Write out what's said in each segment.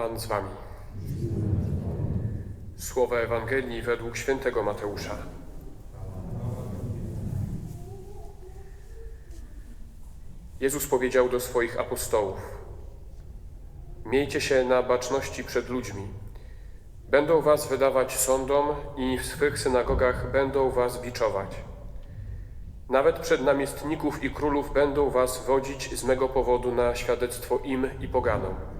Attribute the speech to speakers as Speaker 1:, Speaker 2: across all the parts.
Speaker 1: Pan z wami. Słowa Ewangelii według świętego Mateusza. Jezus powiedział do swoich apostołów: Miejcie się na baczności przed ludźmi. Będą was wydawać sądom i w swych synagogach będą was biczować. Nawet przed namiestników i królów będą was wodzić z mego powodu na świadectwo im i poganom.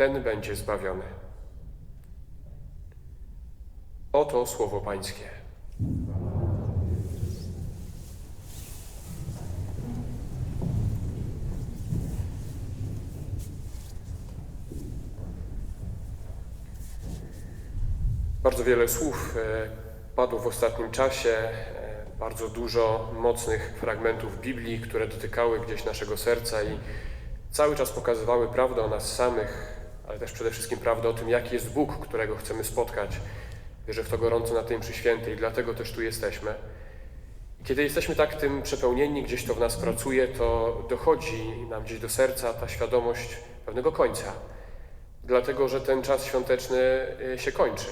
Speaker 1: ten będzie zbawiony. Oto słowo Pańskie. Bardzo wiele słów e, padło w ostatnim czasie, e, bardzo dużo mocnych fragmentów Biblii, które dotykały gdzieś naszego serca i cały czas pokazywały prawdę o nas samych, też przede wszystkim prawdę o tym, jaki jest Bóg, którego chcemy spotkać. Wierzę w to gorąco na tej mszy świętej, dlatego też tu jesteśmy. Kiedy jesteśmy tak tym przepełnieni, gdzieś to w nas pracuje, to dochodzi nam gdzieś do serca ta świadomość pewnego końca. Dlatego, że ten czas świąteczny e, się kończy.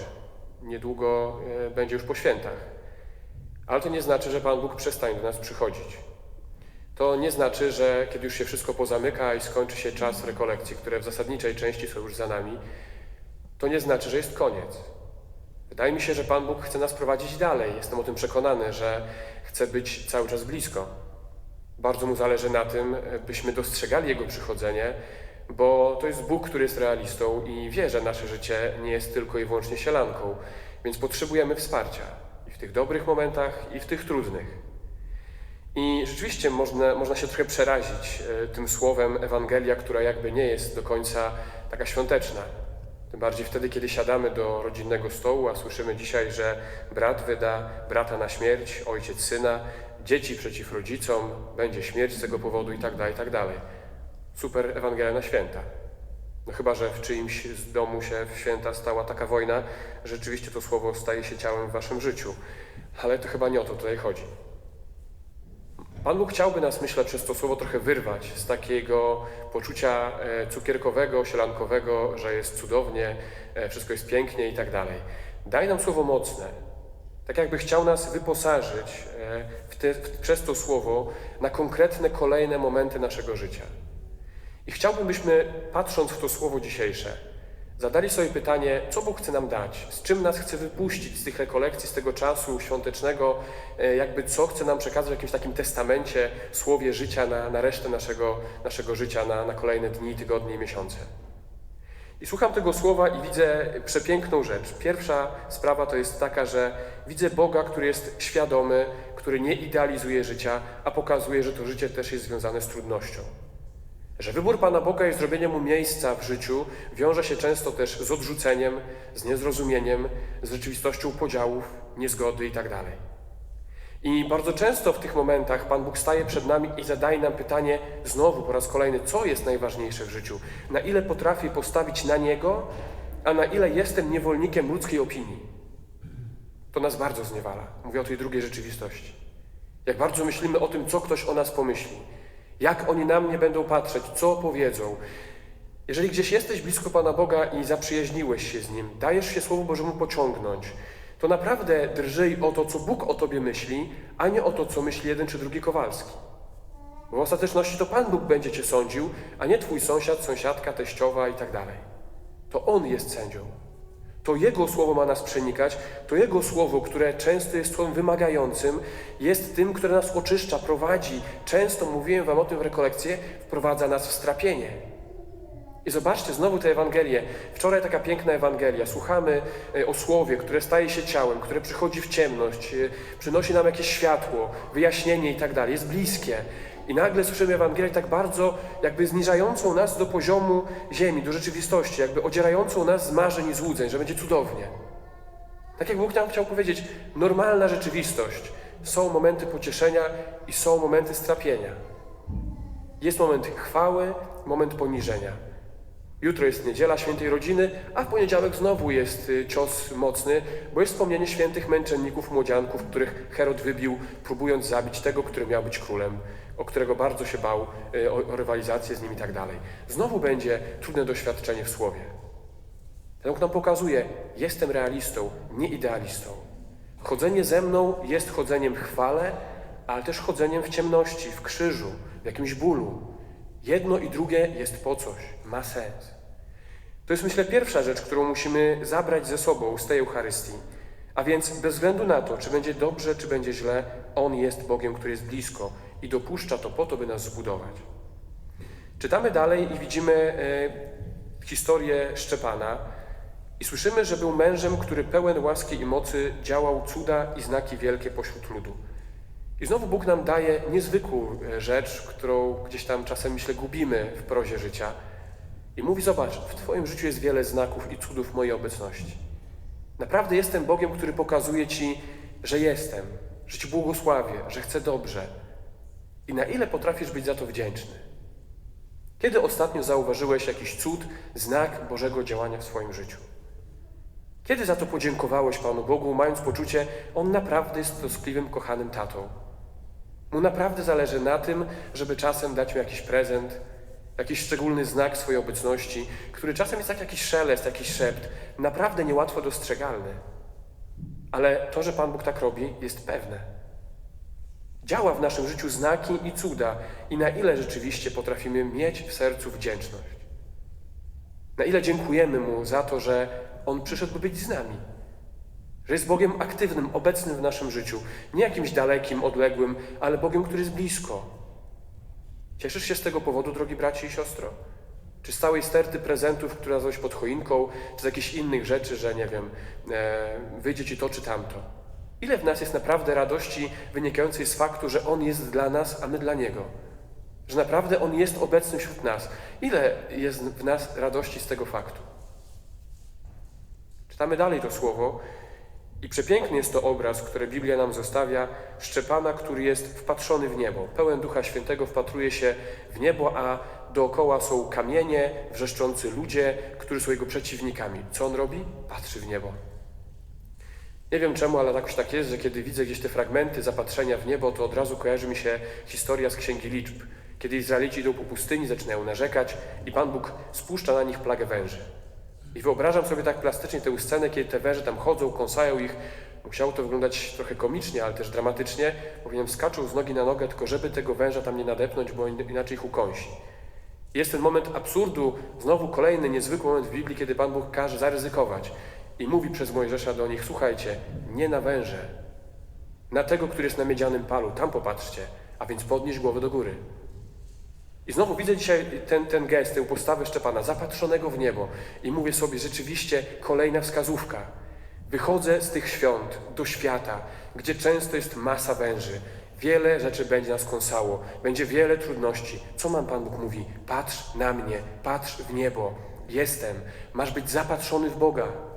Speaker 1: Niedługo e, będzie już po świętach. Ale to nie znaczy, że Pan Bóg przestanie do nas przychodzić. To nie znaczy, że kiedy już się wszystko pozamyka i skończy się czas rekolekcji, które w zasadniczej części są już za nami, to nie znaczy, że jest koniec. Wydaje mi się, że Pan Bóg chce nas prowadzić dalej. Jestem o tym przekonany, że chce być cały czas blisko. Bardzo mu zależy na tym, byśmy dostrzegali Jego przychodzenie, bo to jest Bóg, który jest realistą i wie, że nasze życie nie jest tylko i wyłącznie sielanką, więc potrzebujemy wsparcia i w tych dobrych momentach, i w tych trudnych. I rzeczywiście można, można się trochę przerazić e, tym słowem Ewangelia, która jakby nie jest do końca taka świąteczna. Tym bardziej wtedy, kiedy siadamy do rodzinnego stołu, a słyszymy dzisiaj, że brat wyda brata na śmierć, ojciec syna, dzieci przeciw rodzicom, będzie śmierć z tego powodu i tak dalej, i tak dalej. Super Ewangelia na święta. No chyba, że w czyimś z domu się w święta stała taka wojna, rzeczywiście to słowo staje się ciałem w waszym życiu. Ale to chyba nie o to tutaj chodzi. Pan Bóg chciałby nas, myślę, przez to słowo trochę wyrwać z takiego poczucia e, cukierkowego, sielankowego, że jest cudownie, e, wszystko jest pięknie i tak dalej. Daj nam słowo mocne. Tak jakby chciał nas wyposażyć e, w te, w, przez to słowo na konkretne kolejne momenty naszego życia. I chciałbym, byśmy, patrząc w to słowo dzisiejsze, zadali sobie pytanie, co Bóg chce nam dać, z czym nas chce wypuścić z tych rekolekcji, z tego czasu świątecznego, e, jakby co chce nam przekazać w jakimś takim testamencie, słowie życia na, na resztę naszego, naszego życia, na, na kolejne dni, tygodnie i miesiące. I słucham tego słowa i widzę przepiękną rzecz. Pierwsza sprawa to jest taka, że widzę Boga, który jest świadomy, który nie idealizuje życia, a pokazuje, że to życie też jest związane z trudnością. Że wybór Pana Boga i zrobienie Mu miejsca w życiu wiąże się często też z odrzuceniem, z niezrozumieniem, z rzeczywistością podziałów, niezgody itd. I bardzo często w tych momentach Pan Bóg staje przed nami i zadaje nam pytanie znowu po raz kolejny, co jest najważniejsze w życiu? Na ile potrafię postawić na Niego, a na ile jestem niewolnikiem ludzkiej opinii? To nas bardzo zniewala. Mówię o tej drugiej rzeczywistości. Jak bardzo myślimy o tym, co ktoś o nas pomyśli jak oni na mnie będą patrzeć, co powiedzą. Jeżeli gdzieś jesteś blisko Pana Boga i zaprzyjaźniłeś się z Nim, dajesz się Słowu Bożemu pociągnąć, to naprawdę drżyj o to, co Bóg o Tobie myśli, a nie o to, co myśli jeden czy drugi Kowalski. Bo w ostateczności to Pan Bóg będzie Cię sądził, a nie Twój sąsiad, sąsiadka, teściowa i tak dalej. To On jest sędzią. To Jego słowo ma nas przenikać, to Jego słowo, które często jest słowem wymagającym, jest tym, które nas oczyszcza, prowadzi. Często mówiłem Wam o tym w rekolekcji, wprowadza nas w strapienie. I zobaczcie znowu tę Ewangelię. Wczoraj taka piękna Ewangelia. Słuchamy e, o słowie, które staje się ciałem, które przychodzi w ciemność, e, przynosi nam jakieś światło, wyjaśnienie i tak dalej. Jest bliskie. I nagle słyszymy Ewangelię tak bardzo jakby zniżającą nas do poziomu ziemi, do rzeczywistości, jakby odzierającą nas z marzeń i złudzeń, że będzie cudownie. Tak jak Bóg nam chciał powiedzieć, normalna rzeczywistość. Są momenty pocieszenia i są momenty strapienia. Jest moment chwały, moment poniżenia. Jutro jest niedziela świętej rodziny, a w poniedziałek znowu jest y, cios mocny, bo jest wspomnienie świętych męczenników, młodzianków, których Herod wybił, próbując zabić tego, który miał być królem, o którego bardzo się bał, y, o, rywalizację z nim i tak dalej. Znowu będzie trudne doświadczenie w słowie. Ten nam pokazuje, jestem realistą, nie idealistą. Chodzenie ze mną jest chodzeniem w chwale, ale też chodzeniem w ciemności, w krzyżu, w jakimś bólu. Jedno i drugie jest po coś, ma sens. To jest, myślę, pierwsza rzecz, którą musimy zabrać ze sobą z tej Eucharystii. A więc bez względu na to, czy będzie dobrze, czy będzie źle, On jest Bogiem, który jest blisko i dopuszcza to po to, by nas zbudować. Czytamy dalej i widzimy e, historię Szczepana i słyszymy, że był mężem, który pełen łaski i mocy działał cuda i znaki wielkie pośród ludu. I znowu Bóg nam daje niezwykłą e, rzecz, którą gdzieś tam czasem, myślę, gubimy w prozie życia. I mówi, zobacz, w Twoim życiu jest wiele znaków i cudów mojej obecności. Naprawdę jestem Bogiem, który pokazuje Ci, że jestem, że Ci błogosławię, że chcę dobrze. I na ile potrafisz być za to wdzięczny? Kiedy ostatnio zauważyłeś jakiś cud, znak Bożego działania w swoim życiu? Kiedy za to podziękowałeś Panu Bogu, mając poczucie, On naprawdę jest troskliwym, kochanym tatą? Mu naprawdę zależy na tym, żeby czasem dać mi jakiś prezent, jakiś szczególny znak swojej obecności, który czasem jest jak jakiś szelest, jakiś szept, naprawdę niełatwo dostrzegalny. Ale to, że Pan Bóg tak robi, jest pewne. Działa w naszym życiu znaki i cuda, i na ile rzeczywiście potrafimy mieć w sercu wdzięczność. Na ile dziękujemy Mu za to, że On przyszedł, by być z nami. Że jest Bogiem aktywnym, obecnym w naszym życiu. Nie jakimś dalekim, odległym, ale Bogiem, który jest blisko. Cieszysz się z tego powodu, drogi braci i siostro? Czy z całej sterty prezentów, które nazwałeś pod choinką, czy z jakichś innych rzeczy, że nie wiem, e, wyjdzie ci to czy tamto? Ile w nas jest naprawdę radości wynikającej z faktu, że On jest dla nas, a my dla Niego? Że naprawdę On jest obecny wśród nas. Ile jest w nas radości z tego faktu? Czytamy dalej to słowo i przepiękny jest to obraz, który Biblia nam zostawia, Szczepana, który jest wpatrzony w niebo. Pełen Ducha Świętego wpatruje się w niebo, a dookoła są kamienie, wrzeszczący ludzie, którzy są jego przeciwnikami. Co on robi? Patrzy w niebo. Nie wiem czemu, ale jakoś tak jest, że kiedy widzę gdzieś te fragmenty zapatrzenia w niebo, to od razu kojarzy mi się historia z Księgi Liczb. Kiedy Izraelici idą po pustyni, zaczynają narzekać i Pan Bóg spuszcza na nich plagę węży. I wyobrażam sobie tak plastycznie tę scenę, kiedy te węże tam chodzą, kąsają ich. Musiało to wyglądać trochę komicznie, ale też dramatycznie, bowiem skaczą z nogi na nogę, tylko żeby tego węża tam nie nadepnąć, bo inaczej ich ukąsi. Jest ten moment absurdu, znowu kolejny niezwykły moment w Biblii, kiedy Pan Bóg każe zaryzykować i mówi przez Mojżesza do nich, słuchajcie, nie na węże, na tego, który jest na miedzianym palu, tam popatrzcie, a więc podnieś głowę do góry. I znowu widzę dzisiaj ten, ten gest, tę postawę Szczepana, zapatrzonego w niebo i mówię sobie, rzeczywiście kolejna wskazówka. Wychodzę z tych świąt do świata, gdzie często jest masa węży. Wiele rzeczy będzie nas kąsało, będzie wiele trudności. Co nam Pan Bóg mówi? Patrz na mnie, patrz w niebo. Jestem. Masz być zapatrzony w Boga.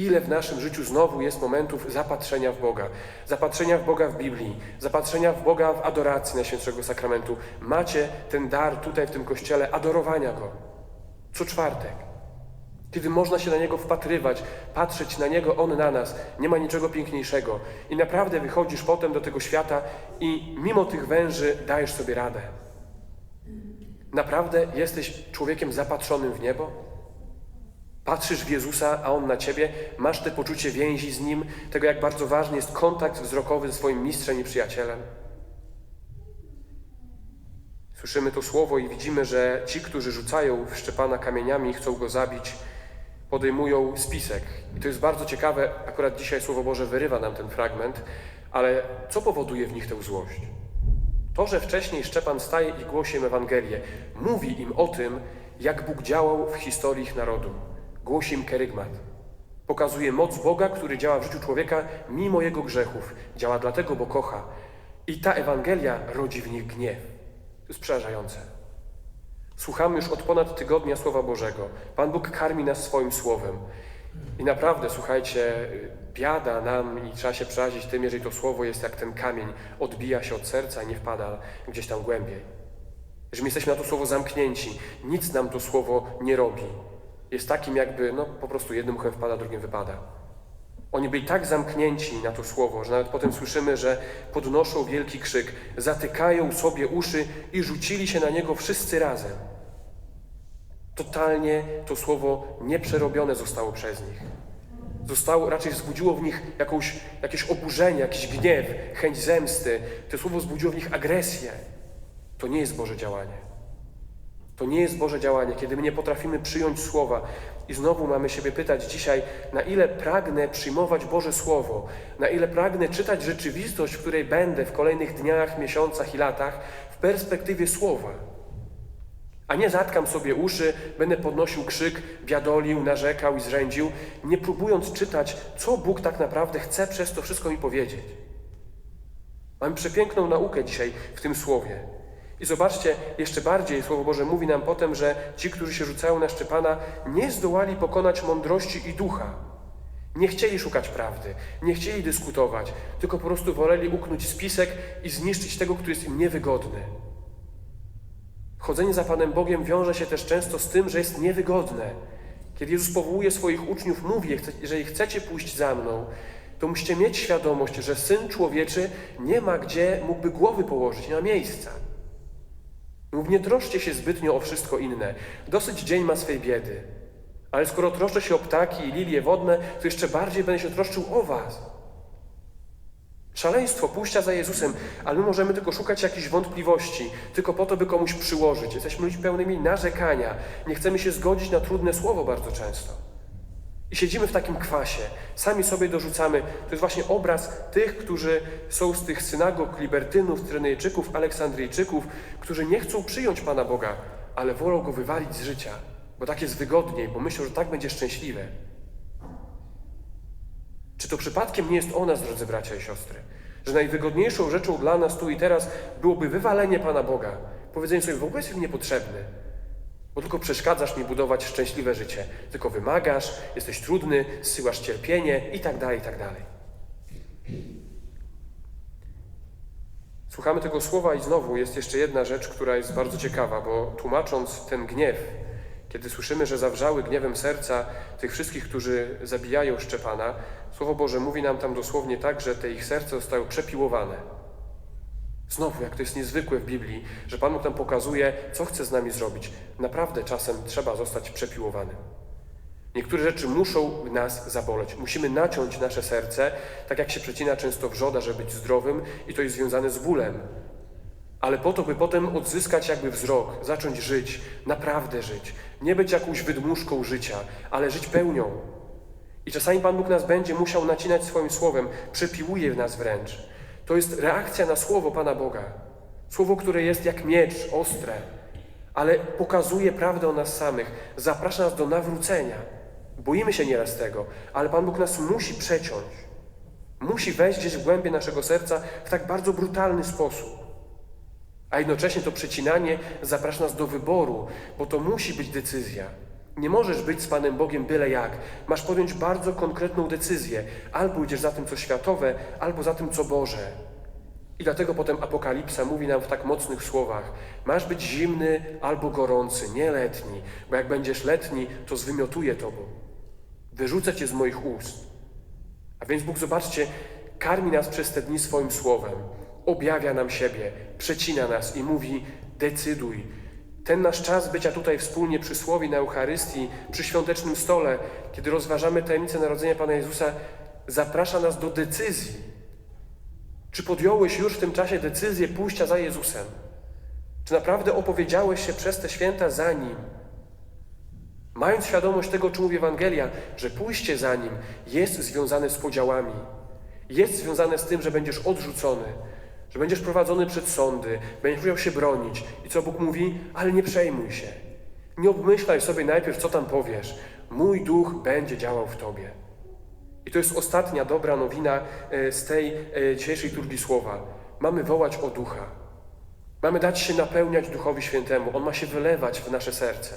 Speaker 1: Ile w naszym życiu znowu jest momentów zapatrzenia w Boga, zapatrzenia w Boga w Biblii, zapatrzenia w Boga w adoracji Najświętszego Sakramentu. Macie ten dar tutaj w tym kościele adorowania Go. Co czwartek. Kiedy można się na Niego wpatrywać, patrzeć na Niego, On na nas, nie ma niczego piękniejszego. I naprawdę wychodzisz potem do tego świata i mimo tych węży dajesz sobie radę. Naprawdę jesteś człowiekiem zapatrzonym w niebo? Patrzysz w Jezusa, a On na Ciebie, masz te poczucie więzi z Nim, tego jak bardzo ważny jest kontakt wzrokowy ze swoim mistrzem i przyjacielem. Słyszymy to słowo i widzimy, że ci, którzy rzucają w Szczepana kamieniami i chcą go zabić, podejmują spisek. I to jest bardzo ciekawe, akurat dzisiaj Słowo Boże wyrywa nam ten fragment, ale co powoduje w nich tę złość? To, że wcześniej Szczepan staje i głosi im Ewangelię, mówi im o tym, jak Bóg działał w historii ich narodu. Głosi im kerygmat. Pokazuje moc Boga, który działa w życiu człowieka mimo jego grzechów. Działa dlatego, bo kocha. I ta Ewangelia rodzi w nich gniew. To jest przerażające. Słuchamy już od ponad tygodnia Słowa Bożego. Pan Bóg karmi nas swoim Słowem. I naprawdę, słuchajcie, biada nam i trzeba się przerazić tym, jeżeli to Słowo jest jak ten kamień, odbija się od serca i nie wpada gdzieś tam głębiej. Jeżeli my jesteśmy na to Słowo zamknięci, nic nam to Słowo nie robi. Jest takim jakby, no po prostu jednym uchem wpada, drugim wypada. Oni byli tak zamknięci na to słowo, że nawet potem słyszymy, że podnoszą wielki krzyk, zatykają sobie uszy i rzucili się na niego wszyscy razem. Totalnie to słowo nieprzerobione zostało przez nich. Zostało, raczej wzbudziło w nich jakąś, jakieś oburzenie, jakiś gniew, chęć zemsty. To słowo wzbudziło w nich agresję. To nie jest Boże działanie. To nie jest Boże działanie, kiedy my nie potrafimy przyjąć słowa. I znowu mamy siebie pytać dzisiaj, na ile pragnę przyjmować Boże Słowo, na ile pragnę czytać rzeczywistość, w której będę w kolejnych dniach, miesiącach i latach w perspektywie Słowa. A nie zatkam sobie uszy, będę podnosił krzyk, biadolił, narzekał i zrzędził, nie próbując czytać, co Bóg tak naprawdę chce przez to wszystko mi powiedzieć. Mamy przepiękną naukę dzisiaj w tym słowie. I zobaczcie, jeszcze bardziej Słowo Boże mówi nam potem, że ci, którzy się rzucają na Szczepana, nie zdołali pokonać mądrości i ducha. Nie chcieli szukać prawdy, nie chcieli dyskutować, tylko po prostu woleli uknąć spisek i zniszczyć tego, który jest im niewygodny. Chodzenie za Panem Bogiem wiąże się też często z tym, że jest niewygodne. Kiedy Jezus powołuje swoich uczniów, mówi, jeżeli chcecie pójść za mną, to musicie mieć świadomość, że Syn Człowieczy nie ma gdzie mógłby głowy położyć, nie ma miejsca. Nie troszcie się zbytnio o wszystko inne. Dosyć dzień ma swej biedy. Ale skoro troszczę się o ptaki i lilie wodne, to jeszcze bardziej będę się troszczył o was. Szaleństwo pójścia za Jezusem, ale my możemy tylko szukać jakichś wątpliwości, tylko po to, by komuś przyłożyć. Jesteśmy ludźmi pełnymi narzekania. Nie chcemy się zgodzić na trudne słowo bardzo często. I siedzimy w takim kwasie, sami sobie dorzucamy. To jest właśnie obraz tych, którzy są z tych synagog libertynów, Trenejczyków, Aleksandryjczyków, którzy nie chcą przyjąć Pana Boga, ale wolą go wywalić z życia, bo tak jest wygodniej, bo myślą, że tak będzie szczęśliwe. Czy to przypadkiem nie jest o nas, drodzy bracia i siostry, że najwygodniejszą rzeczą dla nas tu i teraz byłoby wywalenie Pana Boga, powiedzenie sobie, w ogóle jesteś niepotrzebny, bo tylko przeszkadzasz mi budować szczęśliwe życie. Tylko wymagasz, jesteś trudny, zsyłasz cierpienie i tak dalej, i tak dalej. Słuchamy tego słowa i znowu jest jeszcze jedna rzecz, która jest bardzo ciekawa, bo tłumacząc ten gniew, kiedy słyszymy, że zawrzały gniewem serca tych wszystkich, którzy zabijają Szczepana, Słowo Boże mówi nam tam dosłownie tak, że te ich serca zostały przepiłowane. Znowu, jak to jest niezwykłe w Biblii, że Pan Bóg nam pokazuje, co chce z nami zrobić. Naprawdę czasem trzeba zostać przepiłowanym. Niektóre rzeczy muszą nas zaboleć. Musimy naciąć nasze serce, tak jak się przecina często wrzoda, żeby być zdrowym, i to jest związane z bólem. Ale po to, by potem odzyskać jakby wzrok, zacząć żyć, naprawdę żyć. Nie być jakąś wydmuszką życia, ale żyć pełnią. I czasami Pan Bóg nas będzie musiał nacinać swoim słowem, przepiłuje nas wręcz. To jest reakcja na słowo Pana Boga. Słowo, które jest jak miecz, ostre, ale pokazuje prawdę o nas samych, zaprasza nas do nawrócenia. Boimy się nieraz tego, ale Pan Bóg nas musi przeciąć. Musi wejść gdzieś w głębie naszego serca w tak bardzo brutalny sposób. A jednocześnie to przecinanie zaprasza nas do wyboru, bo to musi być decyzja. Nie możesz być z Panem Bogiem byle jak. Masz podjąć bardzo konkretną decyzję. Albo idziesz za tym, co światowe, albo za tym, co Boże. I dlatego potem Apokalipsa mówi nam w tak mocnych słowach: Masz być zimny albo gorący, nie letni, bo jak będziesz letni, to zwymiotuję tobą. Wyrzucę cię z moich ust. A więc Bóg, zobaczcie, karmi nas przez te dni swoim słowem, objawia nam siebie, przecina nas i mówi: Decyduj, ten nasz czas bycia tutaj wspólnie przy Słowie, na Eucharystii, przy świątecznym stole, kiedy rozważamy tajemnicę narodzenia Pana Jezusa, zaprasza nas do decyzji. Czy podjąłeś już w tym czasie decyzję pójścia za Jezusem? Czy naprawdę opowiedziałeś się przez te święta za Nim? Mając świadomość tego, czym mówi Ewangelia, że pójście za Nim jest związane z podziałami, jest związane z tym, że będziesz odrzucony, że będziesz prowadzony przed sądy, będziesz musiał się bronić. I co Bóg mówi? Ale nie przejmuj się. Nie obmyślaj sobie najpierw, co tam powiesz. Mój duch będzie działał w tobie. I to jest ostatnia dobra nowina e, z tej e, dzisiejszej turbi słowa. mamy wołać o ducha. Mamy dać się napełniać Duchowi Świętemu. On ma się wylewać w nasze serce.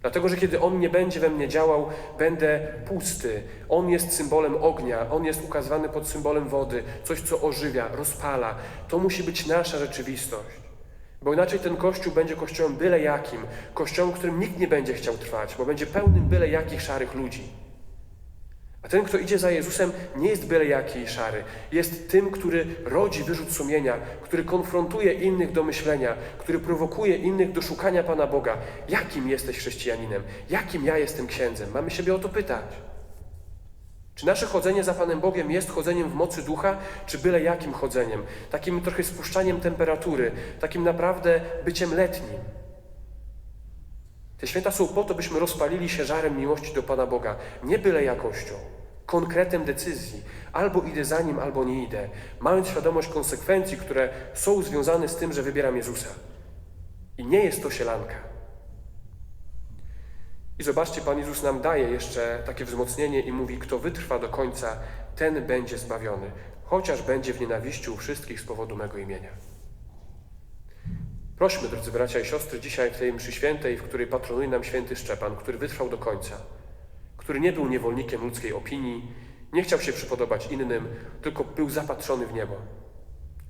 Speaker 1: Dlatego, że kiedy On nie będzie we mnie działał, będę pusty. On jest symbolem ognia, On jest ukazany pod symbolem wody, coś, co ożywia, rozpala. To musi być nasza rzeczywistość. Bo inaczej ten kościół będzie kościołem byle jakim, kościołem, w którym nikt nie będzie chciał trwać, bo będzie pełnym byle jakich szarych ludzi. A ten, kto idzie za Jezusem, nie jest byle jaki i szary. Jest tym, który rodzi wyrzut sumienia, który konfrontuje innych do myślenia, który prowokuje innych do szukania Pana Boga. Jakim jesteś chrześcijaninem? Jakim ja jestem księdzem? Mamy siebie o to pytać. Czy nasze chodzenie za Panem Bogiem jest chodzeniem w mocy ducha, czy byle jakim chodzeniem? Takim trochę spuszczaniem temperatury, takim naprawdę byciem letnim. Te święta są po to, byśmy rozpalili się żarem miłości do Pana Boga, nie byle jakością, konkretem decyzji. Albo idę za Nim, albo nie idę, mając świadomość konsekwencji, które są związane z tym, że wybieram Jezusa. I nie jest to sielanka. I zobaczcie, Pan Jezus nam daje jeszcze takie wzmocnienie i mówi, kto wytrwa do końca, ten będzie zbawiony, chociaż będzie w nienawiści u wszystkich z powodu mego imienia. Prośmy, drodzy bracia i siostry, dzisiaj w tej mszy świętej, w której patronuje nam święty Szczepan, który wytrwał do końca, który nie był niewolnikiem ludzkiej opinii, nie chciał się przypodobać innym, tylko był zapatrzony w niebo.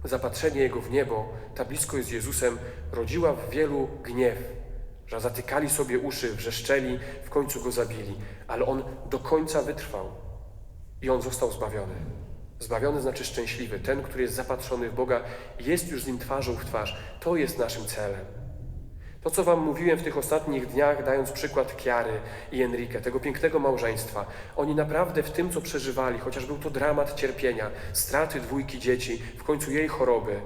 Speaker 1: Zapatrzenie jego w niebo, ta bliskość z Jezusem rodziła w wielu gniew, że zatykali sobie uszy, wrzeszczeli, w końcu go zabili, ale on do końca wytrwał i on został zbawiony. Zbawiony znaczy szczęśliwy, ten, który jest zapatrzony w Boga jest już z nim twarzą w twarz. To jest naszym celem. To, co Wam mówiłem w tych ostatnich dniach, dając przykład Kiary i Enrique, tego pięknego małżeństwa, oni naprawdę w tym, co przeżywali, chociaż był to dramat cierpienia, straty dwójki dzieci, w końcu jej choroby,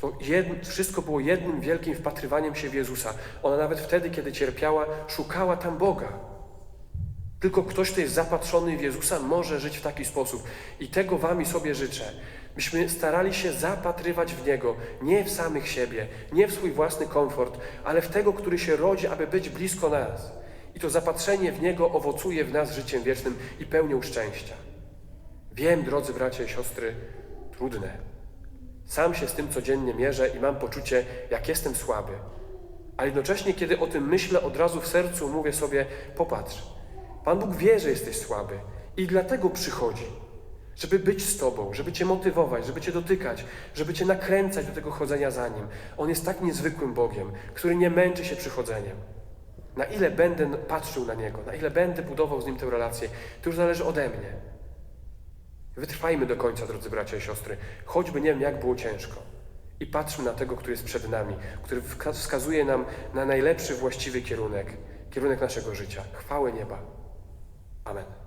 Speaker 1: to jed, wszystko było jednym wielkim wpatrywaniem się w Jezusa. Ona nawet wtedy, kiedy cierpiała, szukała tam Boga. Tylko ktoś, kto jest zapatrzony w Jezusa, może żyć w taki sposób. I tego Wam i sobie życzę. Byśmy starali się zapatrywać w Niego, nie w samych siebie, nie w swój własny komfort, ale w tego, który się rodzi, aby być blisko nas. I to zapatrzenie w Niego owocuje w nas życiem wiecznym i pełnią szczęścia. Wiem, drodzy bracia i siostry, trudne. Sam się z tym codziennie mierzę i mam poczucie, jak jestem słaby. Ale jednocześnie, kiedy o tym myślę, od razu w sercu mówię sobie: popatrz, Pan Bóg wie, że jesteś słaby i dlatego przychodzi, żeby być z Tobą, żeby Cię motywować, żeby Cię dotykać, żeby Cię nakręcać do tego chodzenia za Nim. On jest tak niezwykłym Bogiem, który nie męczy się przychodzeniem. Na ile będę patrzył na Niego, na ile będę budował z Nim tę relację, to już zależy ode mnie. Wytrwajmy do końca, drodzy bracia i siostry, choćby nie wiem, jak było ciężko. I patrzmy na tego, który jest przed nami, który wskazuje nam na najlepszy, właściwy kierunek, kierunek naszego życia. Chwałę nieba. 八百